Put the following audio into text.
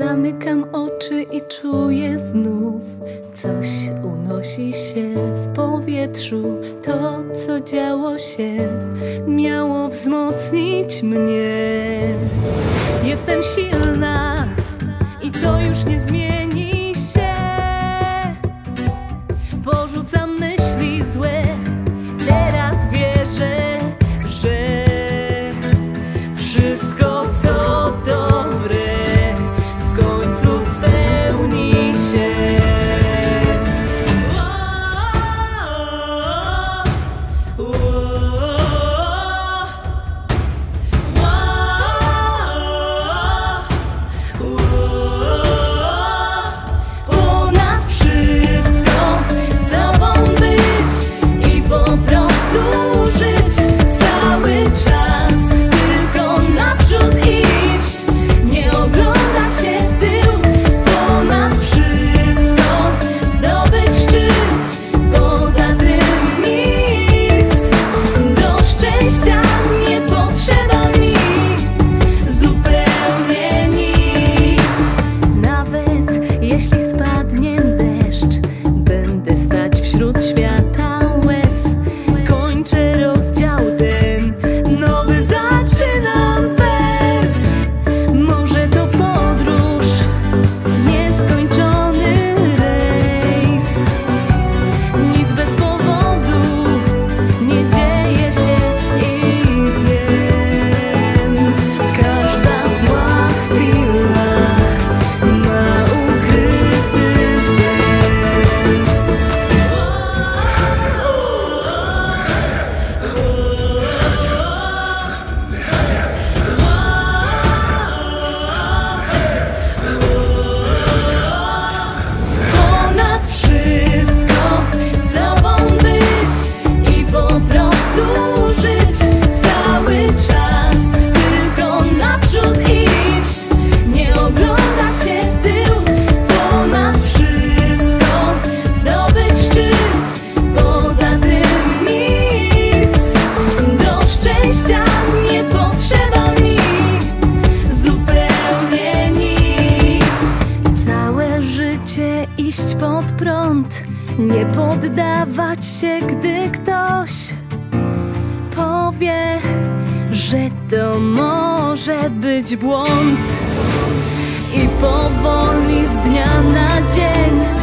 Zamykam oczy i czuję znów Coś unosi się w powietrzu. To, co działo się Miało wzmocnić mnie. Jestem silna I to już nie zmieni Nie poddawać się, gdy ktoś powie, że to może być błąd. I powoli z dnia na dzień.